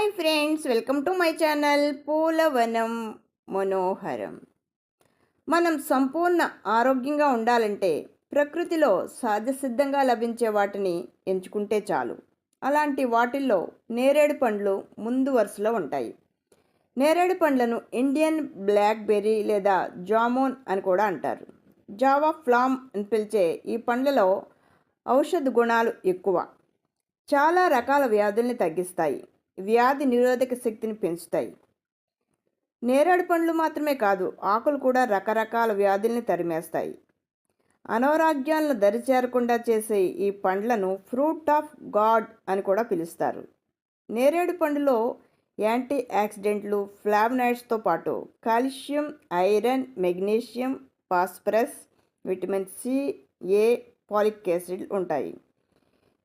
Hi friends welcome to my channel పూలవనం మనోహరం. మనం సంపూర్ణ ఆరోగ్యంగా ఉండాలంటే ప్రకృతిలో సహజసిద్ధంగా లభించే వాటిని ఎంచుకుంటే చాలు. అలాంటి వాటిల్లో నేరేడు పండ్లు ముందు వరుసలో ఉంటాయి. నేరేడు పండ్లను ఇండియన్ బ్లాక్బెర్రీ లేదా జామోన్ అని కూడా అంటారు. జావా ఫ్లామ్ అని పిలిచే ఈ పండ్లలో ఔషధ గుణాలు ఎక్కువ. చాలా రకాల వ్యాధుల్ని తగ్గిస్తాయి. వ్యాధి నిరోధక శక్తిని పెంచుతాయి. నేరేడు పండ్లు మాత్రమే కాదు ఆకులు కూడా రకరకాల వ్యాధుల్ని తరిమేస్తాయి. అనారోగ్యాలను దరిచేరకుండా చేసే ఈ పండ్లను ఫ్రూట్ ఆఫ్ గాడ్ అని కూడా పిలుస్తారు. నేరేడు పండులో యాంటీ ఆక్సిడెంట్లు ఫ్లావనాయిడ్స్తో పాటు calcium iron magnesium phosphorus vitamin C A folic acid ఉంటాయి.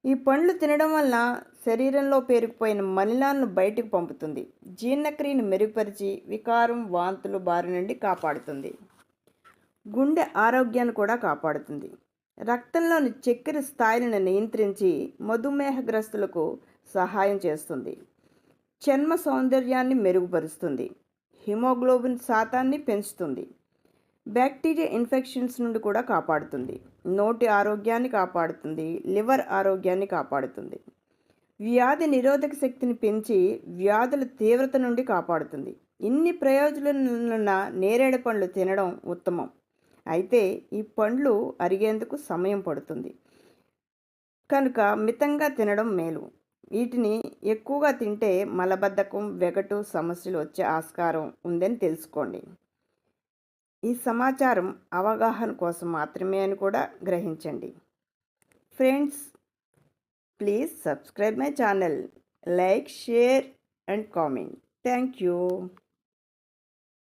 ఈ పండ్లు తినడం వలన శరీరంలో పేరుకుపోయిన మలినాలను బయటకు పంపుతుంది. జీర్ణక్రియను మెరుగుపరిచి వికారం వాంతులు బారి నుండి కాపాడుతుంది. గుండె ఆరోగ్యాన్ని కూడా కాపాడుతుంది. రక్తంలోని చక్కెర స్థాయిలను నియంత్రించి మధుమేహగ్రస్తులకు సహాయం చేస్తుంది. చర్మ సౌందర్యాన్ని మెరుగుపరుస్తుంది. హిమోగ్లోబిన్ శాతాన్ని పెంచుతుంది. బ్యాక్టీరియా ఇన్ఫెక్షన్స్ నుండి కూడా కాపాడుతుంది. నోటి ఆరోగ్యాన్ని కాపాడుతుంది. లివర్ ఆరోగ్యాన్ని కాపాడుతుంది. వ్యాధి నిరోధక శక్తిని పెంచి వ్యాధుల తీవ్రత నుండి కాపాడుతుంది. ఇన్ని ప్రయోజనాలున్న నేరేడు పండ్లు తినడం ఉత్తమం. అయితే ఈ పండ్లు అరిగేందుకు సమయం పడుతుంది. కనుక మితంగా తినడం మేలు. వీటిని ఎక్కువగా తింటే మలబద్ధకం వెగటు సమస్యలు వచ్చే ఆస్కారం ఉందని తెలుసుకోండి. ఈ సమాచారం అవగాహన కోసం మాత్రమే అని కూడా గ్రహించండి. Friends please subscribe my channel. Like share and comment. Thank you.